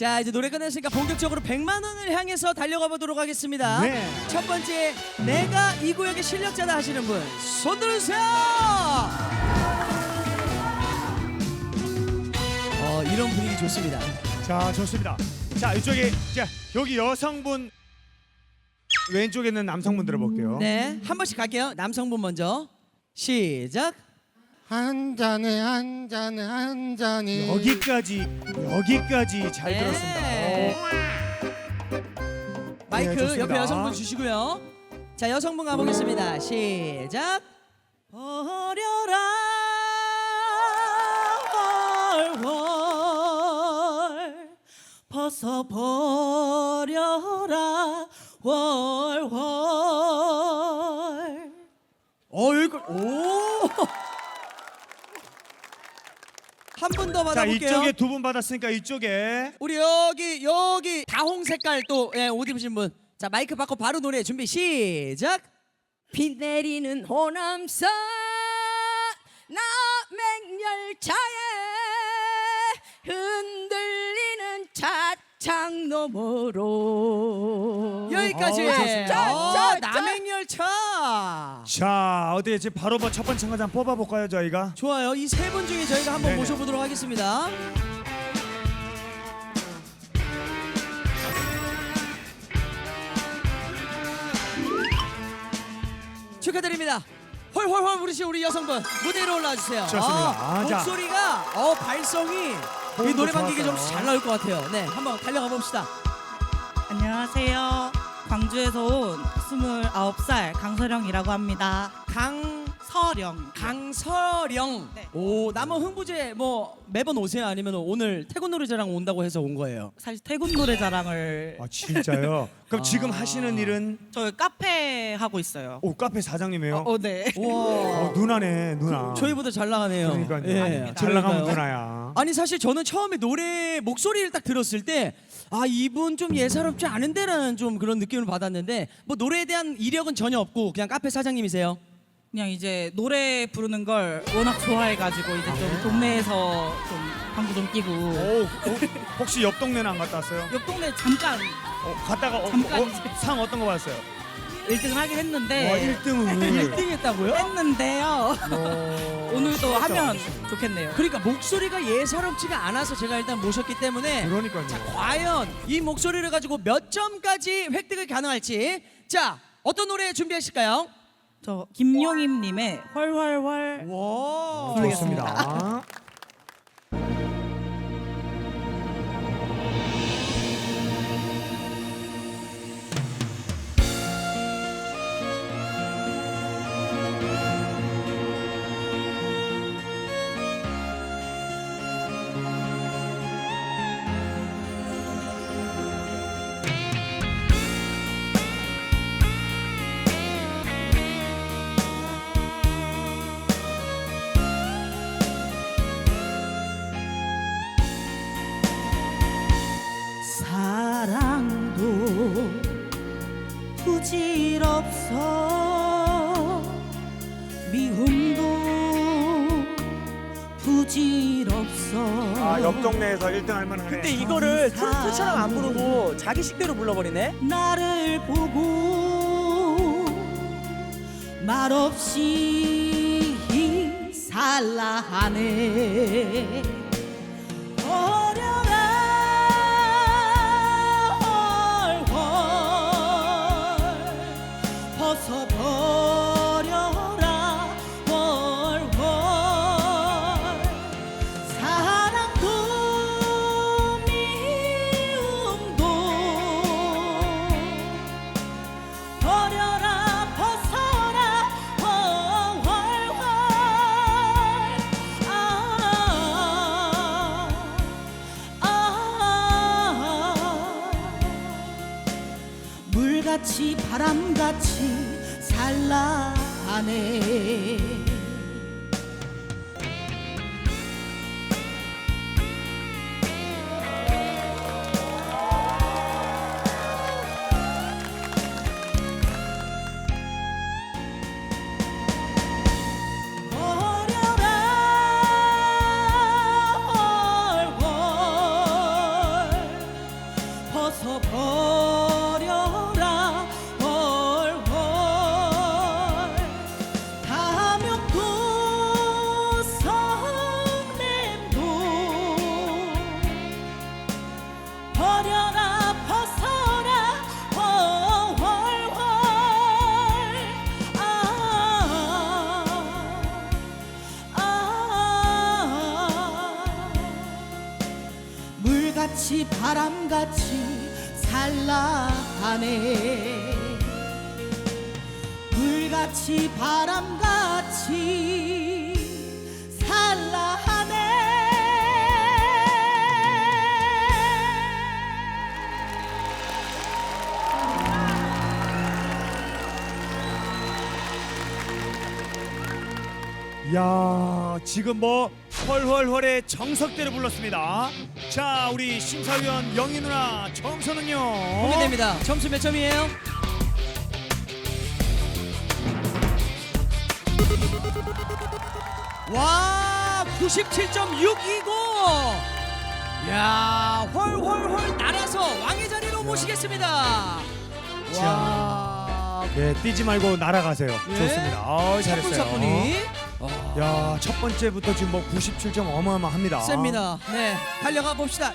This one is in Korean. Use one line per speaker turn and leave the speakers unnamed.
자 이제 노래 끝났으니까 본격적으로 100만 원을 향해서 달려가 보도록 하겠습니다.
네.
첫 번째 내가 이 구역의 실력자다 하시는 분 손 들어주세요. 어 이런 분위기 좋습니다.
자 좋습니다. 자 이쪽에 자 여기 여성분 왼쪽에 있는 남성분 들어볼게요.
네, 한 번씩 갈게요. 남성분 먼저 시작.
한 잔에 한 잔에 한 잔에
여기까지 여기까지 잘
네.
들었습니다.
마이크
네, 좋습니다.
옆에 여성분 주시고요. 자 여성분 가보겠습니다. 시작. 버려라 월월 벗어 버려라 월월 얼굴 오. 한 분 더
자
받아볼게요.
이쪽에 두 분 받았으니까 이쪽에
우리 여기 여기 다홍 색깔 또 예, 옷 입으신 분. 자 마이크 받고 바로 노래 준비 시작.
비 내리는 호남선 남행열차에 차 창 너머로
여기까지.
어, 좋습니다.
자,
어,
자, 자.
남행열차.
자 어떻게 지금 바로 뭐첫 번째 한장 뽑아볼까요 저희가?
좋아요. 이 세 분 중에 저희가 한번
네네.
모셔보도록 하겠습니다. 축하드립니다. 헐헐헐 부르신 우리 여성분 무대 위로 올라와 주세요.
좋습니다. 아, 자.
목소리가 어 발성이 이 노래방 기계 좀
좋았어요.
잘 나올 것 같아요. 네, 한번 달려가 봅시다.
안녕하세요. 광주에서 온 29살 강서령이라고 합니다.
강
서령.
강서령.
네.
오, 남원 흥부제 뭐 매번 오세요? 아니면 오늘 태군 노래자랑 온다고 해서 온 거예요?
사실 태군 노래 자랑을
아 진짜요? 그럼
아.
지금 하시는 일은
저희 카페 하고 있어요.
오 카페 사장님이에요?
어, 네.
우와.
어, 누나네 누나.
저희보다 잘 나가네요.
그러니까요.
예,
잘 나가면
그러니까요.
누나야.
아니 사실 저는 처음에 노래 목소리를 딱 들었을 때 아 이분 좀 예사롭지 않은데라는 좀 그런 느낌을 받았는데 뭐 노래에 대한 이력은 전혀 없고 그냥 카페 사장님이세요.
그냥 이제 노래 부르는 걸 워낙 좋아해가지고 이제 좀 동네에서 좀 방구 좀 끼고
오, 어, 혹시 옆 동네는 안 갔다 왔어요?
옆 동네 잠깐
어, 갔다가 어,
잠깐
어, 상 어떤 거 받았어요?
1등을 하긴 했는데
와 1등을
1등 했다고요?
했는데요. 오늘도 하면 좋겠네요.
그러니까 목소리가 예사롭지가 않아서 제가 일단 모셨기 때문에
그러니까요.
과연 이 목소리를 가지고 몇 점까지 획득이 가능할지 자 어떤 노래 준비하실까요?
저 김용임님의 헐헐헐
와
좋습니다.
부질없어 미움도 부질없어
아, 옆 동네에서 1등 할 만하네.
근데 이거를 트로트처럼 안 부르고 자기 식대로 불러버리네.
나를 보고 말없이 살라 하네 물같이 바람같이 살라 하네 버려라 벗어라. 헐헐헐 아, 아, 물같이 바람같이 살라하네. 물같이 바람같이
야 지금 뭐 헐헐헐의 정석대로 불렀습니다. 자 우리 심사위원 영희 누나 점수는요.
공개됩니다. 점수 몇 점이에요? 와, 97.629. 야, 헐헐헐 날아서 왕의 자리로 모시겠습니다. 와,
네 뛰지 말고 날아가세요.
예.
좋습니다. 어, 잘했어요.
차분차분히.
야 첫 번째부터 지금 뭐 97점 어마어마합니다.
셉니다. 네, 달려가 봅시다.